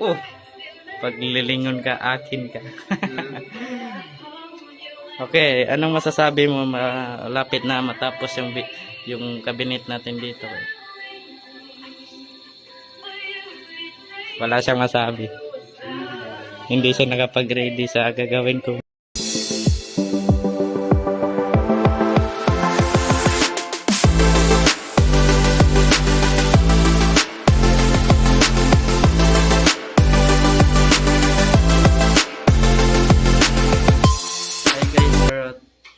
Oh, paglilingon ka, akin ka. okay, anong masasabi mo malapit na matapos yung yung cabinet natin dito? Wala siyang masabi. Hindi siya nakapag-ready sa gagawin ko.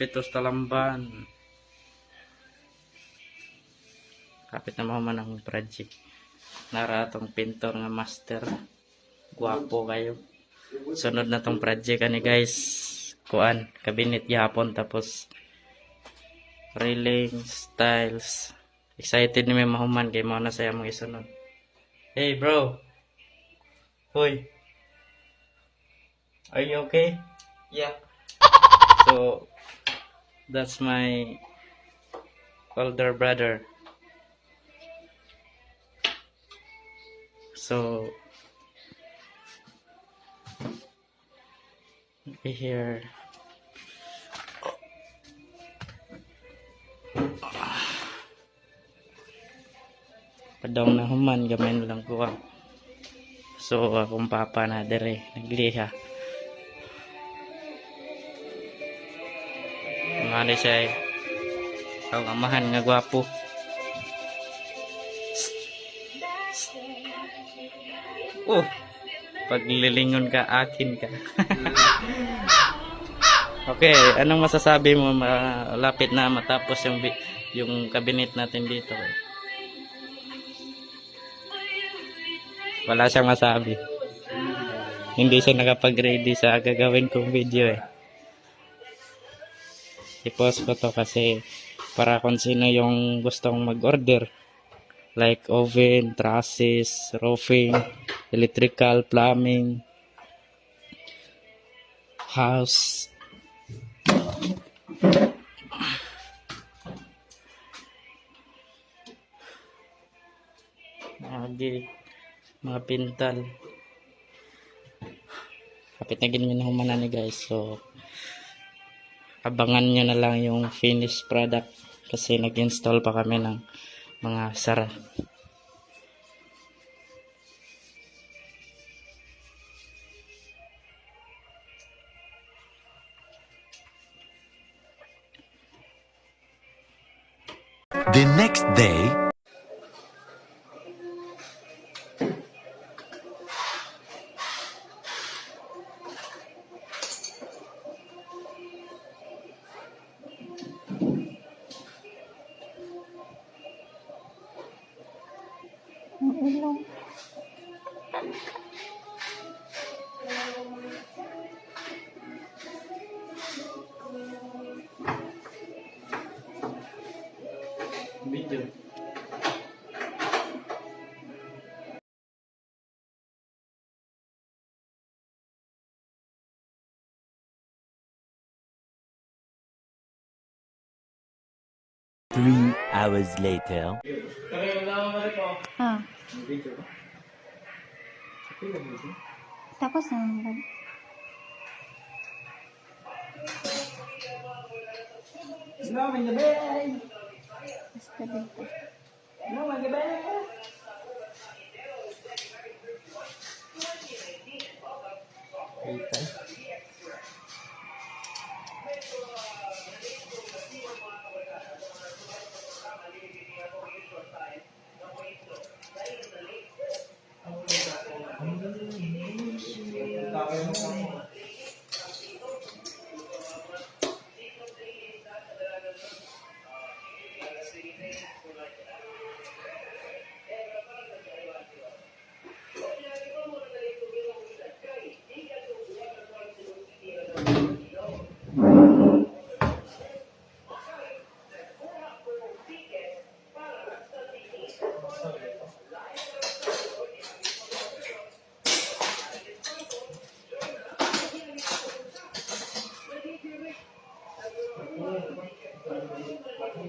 At Pitos Talamban. Kapit na man ang project. Nara atong pintor nga master. Guwapo kayo. Sunod na tong project ani guys. Kuan, cabinet yapon tapos railing, styles. Excited ni may mahuman kay mo na saya mong isunod. Hey bro. Hoy. Are you okay? Yeah. So that's my older brother. So here. Padong na human gamay lang ko. So akong papa na dere nagliha. Mga siya ay ang amahan nga gwapo. Oh, paglilingon ka, akin ka. okay, anong masasabi mo malapit na matapos yung yung cabinet natin dito? Wala siyang masabi. Hindi siya nakapag-ready sa gagawin kong video eh. I-post ko to kasi para kung sino yung gustong mag-order. Like oven, trusses, roofing, electrical, plumbing, house. Mga gi- mga pintal. Kapit na ginamin na humana ni guys. So, abangan nyo na lang yung finished product kasi nag-install pa kami ng mga sara. The next day, do. Three hours later. Ah. Tapos na It's not in the. Basta dito. Dito.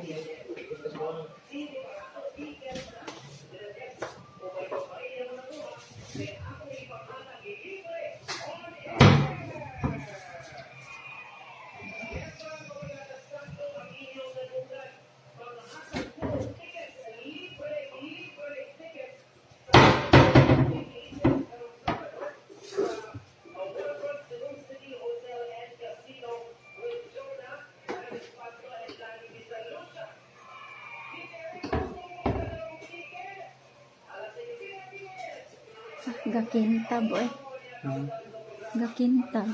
idea as well. Gakintab, eh. Hmm? Gakintab.